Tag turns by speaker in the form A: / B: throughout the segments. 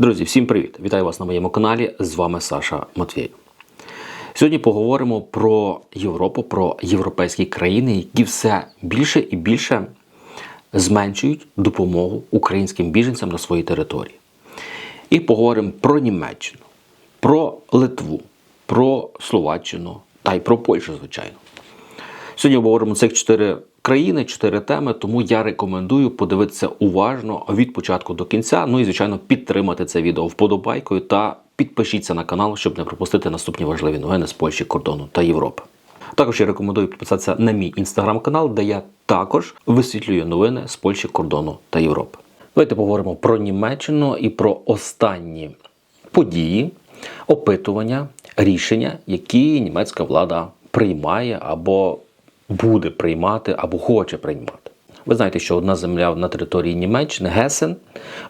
A: Друзі, всім привіт! Вітаю вас на моєму каналі. З вами Саша Матвій. Сьогодні поговоримо про Європу, про європейські країни, які все більше і більше зменшують допомогу українським біженцям на своїй території. І поговоримо про Німеччину, про Литву, про Словаччину та й про Польщу, звичайно. Сьогодні обговоримо цих чотири країни, чотири теми, тому я рекомендую подивитися уважно від початку до кінця. Ну і, звичайно, підтримати це відео вподобайкою та підпишіться на канал, щоб не пропустити наступні важливі новини з Польщі, кордону та Європи. Також я рекомендую підписатися на мій інстаграм-канал, де я також висвітлюю новини з Польщі, кордону та Європи. Давайте поговоримо про Німеччину і про останні події, опитування, рішення, які німецька влада приймає або буде приймати, або хоче приймати. Ви знаєте, що одна земля на території Німеччини, Гесен,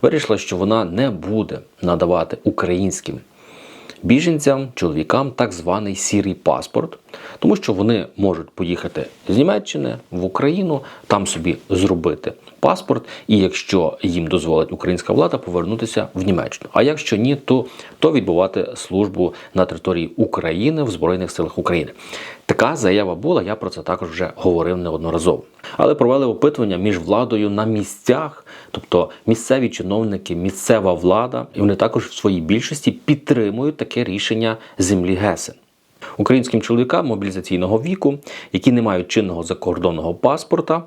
A: вирішила, що вона не буде надавати українським біженцям, чоловікам так званий сірий паспорт, тому що вони можуть поїхати з Німеччини в Україну, там собі зробити паспорт, і якщо їм дозволить українська влада, повернутися в Німеччину. А якщо ні, то, то відбувати службу на території України в Збройних силах України. Така заява була, я про це також вже говорив неодноразово. Але провели опитування між владою на місцях, тобто місцеві чиновники, місцева влада, і вони також в своїй більшості підтримують таке рішення землі Гесен. Українським чоловікам мобілізаційного віку, які не мають чинного закордонного паспорта,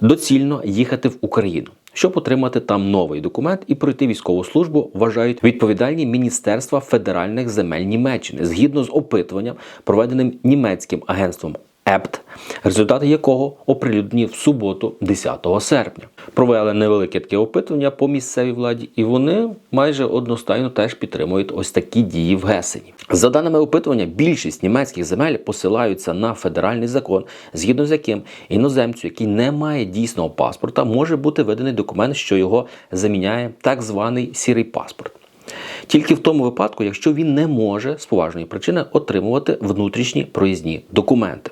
A: доцільно їхати в Україну. Щоб отримати там новий документ і пройти військову службу, вважають відповідальні міністерства федеральних земель Німеччини згідно з опитуванням, проведеним німецьким агентством ЕПТ, результати якого оприлюднені в суботу, 10 серпня. Провели невелике таке опитування по місцевій владі, і вони майже одностайно теж підтримують ось такі дії в Гесені. За даними опитування, більшість німецьких земель посилаються на федеральний закон, згідно з яким іноземцю, який не має дійсного паспорта, може бути виданий документ, що його заміняє так званий сірий паспорт. Тільки в тому випадку, якщо він не може з поважної причини отримувати внутрішні проїзні документи.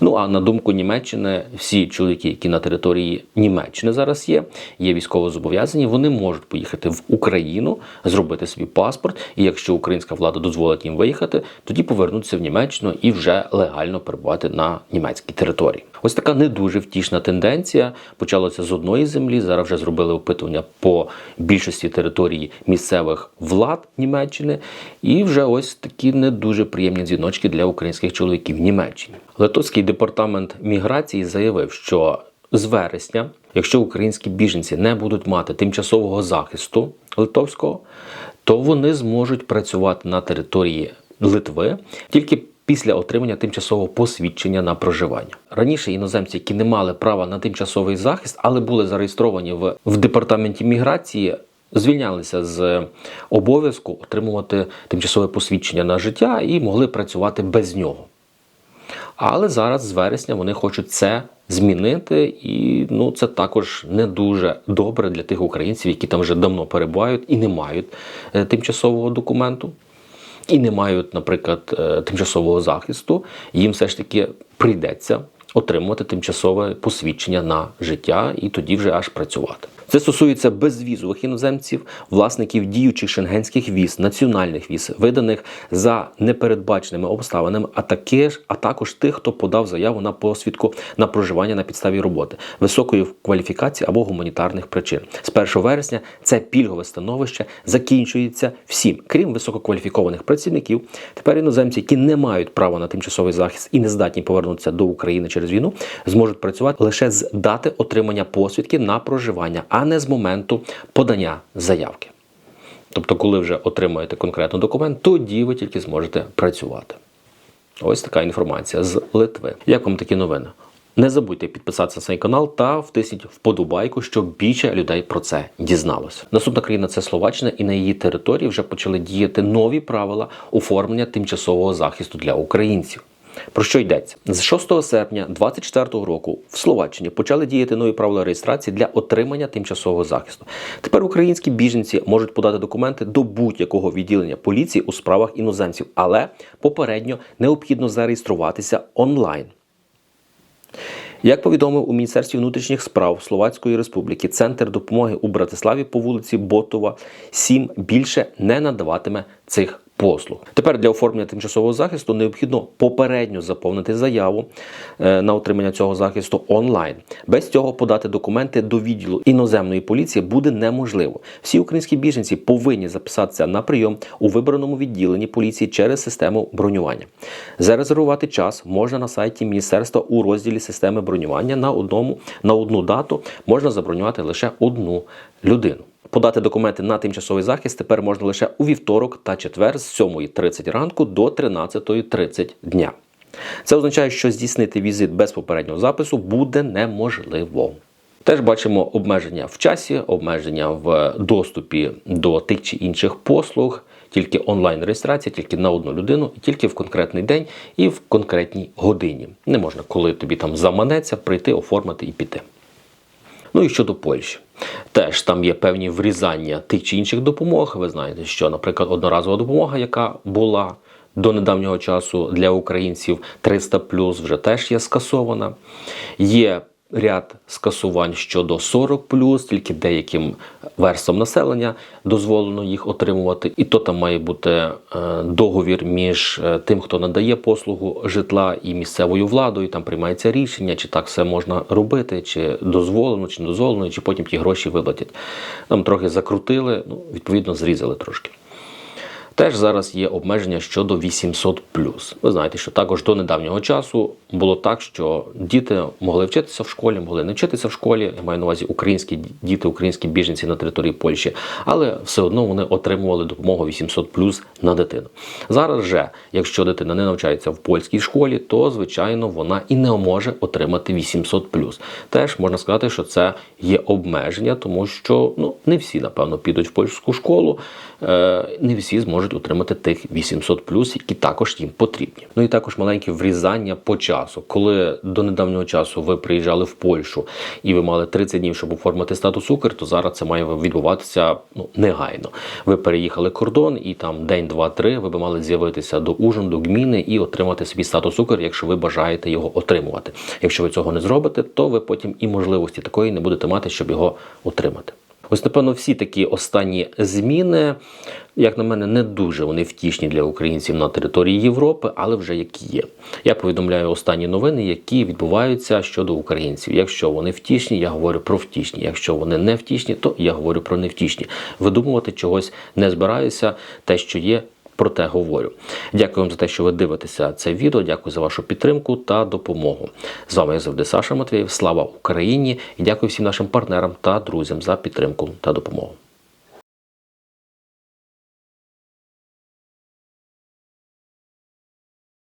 A: Ну а на думку Німеччини, всі чоловіки, які на території Німеччини зараз є, є військово зобов'язані, вони можуть поїхати в Україну, зробити собі паспорт. І якщо українська влада дозволить їм виїхати, тоді повернутися в Німеччину і вже легально перебувати на німецькій території. Ось така не дуже втішна тенденція. Почалося з одної землі. Зараз вже зробили опитування по більшості території місцевих влад Німеччини, і вже ось такі не дуже приємні дзвіночки для українських чоловіків в Німеччині. Литовський департамент міграції заявив, що з вересня, якщо українські біженці не будуть мати тимчасового захисту литовського, то вони зможуть працювати на території Литви тільки після отримання тимчасового посвідчення на проживання. Раніше іноземці, які не мали права на тимчасовий захист, але були зареєстровані в, в департаменті міграції. Звільнялися з обов'язку отримувати тимчасове посвідчення на життя і могли працювати без нього. Але зараз з вересня вони хочуть це змінити, і ну це також не дуже добре для тих українців, які там вже давно перебувають і не мають е, тимчасового документу, і не мають, наприклад, е, тимчасового захисту. Їм все ж таки прийдеться отримувати тимчасове посвідчення на життя і тоді вже аж працювати. Це стосується безвізових іноземців, власників діючих шенгенських віз, національних віз, виданих за непередбаченими обставинами, а таке а також тих, хто подав заяву на посвідку на проживання на підставі роботи, високої кваліфікації або гуманітарних причин. З 1 вересня це пільгове становище закінчується всім, крім висококваліфікованих працівників. Тепер іноземці, які не мають права на тимчасовий захист і не здатні повернутися до України через війну, зможуть працювати лише з дати отримання посвідки на проживання а не з моменту подання заявки. Тобто, коли вже отримаєте конкретний документ, тоді ви тільки зможете працювати. Ось така інформація з Литви. Як вам такі новини? Не забудьте підписатися на цей канал та втисніть вподобайку, щоб більше людей про це дізналося. Наступна країна це Словаччина, і на її території вже почали діяти нові правила оформлення тимчасового захисту для українців. Про що йдеться з 6 серпня 2024 року в Словаччині почали діяти нові правила реєстрації для отримання тимчасового захисту. Тепер українські біженці можуть подати документи до будь-якого відділення поліції у справах іноземців, але попередньо необхідно зареєструватися онлайн. Як повідомив у Міністерстві внутрішніх справ Словацької Республіки, центр допомоги у Братиславі по вулиці Ботова 7 більше не надаватиме цих послуг. Тепер для оформлення тимчасового захисту необхідно попередньо заповнити заяву е, на отримання цього захисту онлайн. Без цього подати документи до відділу іноземної поліції буде неможливо. Всі українські біженці повинні записатися на прийом у вибраному відділенні поліції через систему бронювання. Зарезервувати час можна на сайті міністерства у розділі системи бронювання на одному на одну дату можна забронювати лише одну людину. Подати документи на тимчасовий захист тепер можна лише у вівторок та четвер з 7.30 ранку до 13.30 дня. Це означає, що здійснити візит без попереднього запису буде неможливо. Теж бачимо обмеження в часі, обмеження в доступі до тих чи інших послуг, тільки онлайн-реєстрація, тільки на одну людину, і тільки в конкретний день і в конкретній годині. Не можна, коли тобі там заманеться, прийти, оформити і піти. Ну і щодо Польщі. Теж там є певні врізання тих чи інших допомог. Ви знаєте, що, наприклад, одноразова допомога, яка була до недавнього часу для українців 300 вже теж є скасована. Є ряд скасувань щодо 40 тільки деяким верствам населення дозволено їх отримувати. І то там має бути е, договір між е, тим, хто надає послугу житла і місцевою владою. Там приймається рішення, чи так все можна робити, чи дозволено, чи не дозволено, чи потім ті гроші виплатять. Нам трохи закрутили, ну відповідно зрізали трошки. Теж зараз є обмеження щодо 800 Ви знаєте, що також до недавнього часу було так, що діти могли вчитися в школі, могли не вчитися в школі. Я маю на увазі українські діти, українські біженці на території Польщі, але все одно вони отримували допомогу 800 на дитину. Зараз же, якщо дитина не навчається в польській школі, то звичайно вона і не може отримати 800 Теж можна сказати, що це є обмеження, тому що ну не всі напевно підуть в польську школу, е, не всі зможуть отримати тих 800 які також їм потрібні. Ну і також маленьке врізання по часу. Коли до недавнього часу ви приїжджали в Польщу і ви мали 30 днів, щоб оформити статус Укр, то зараз це має відбуватися ну негайно. Ви переїхали кордон, і там день, два, три ви би мали з'явитися до Ужин, гміни і отримати собі статус Укр, якщо ви бажаєте його отримувати. Якщо ви цього не зробите, то ви потім і можливості такої не будете мати, щоб його отримати. Ось, напевно, всі такі останні зміни, як на мене, не дуже вони втішні для українців на території Європи, але вже які є. Я повідомляю останні новини, які відбуваються щодо українців. Якщо вони втішні, я говорю про втішні. Якщо вони не втішні, то я говорю про невтішні. Видумувати чогось не збираюся. Те, що є, про те говорю. Дякую вам за те, що ви дивитеся це відео. Дякую за вашу підтримку та допомогу. З вами я завжди Саша Матвієв. Слава Україні! І дякую всім нашим партнерам та друзям за підтримку та допомогу.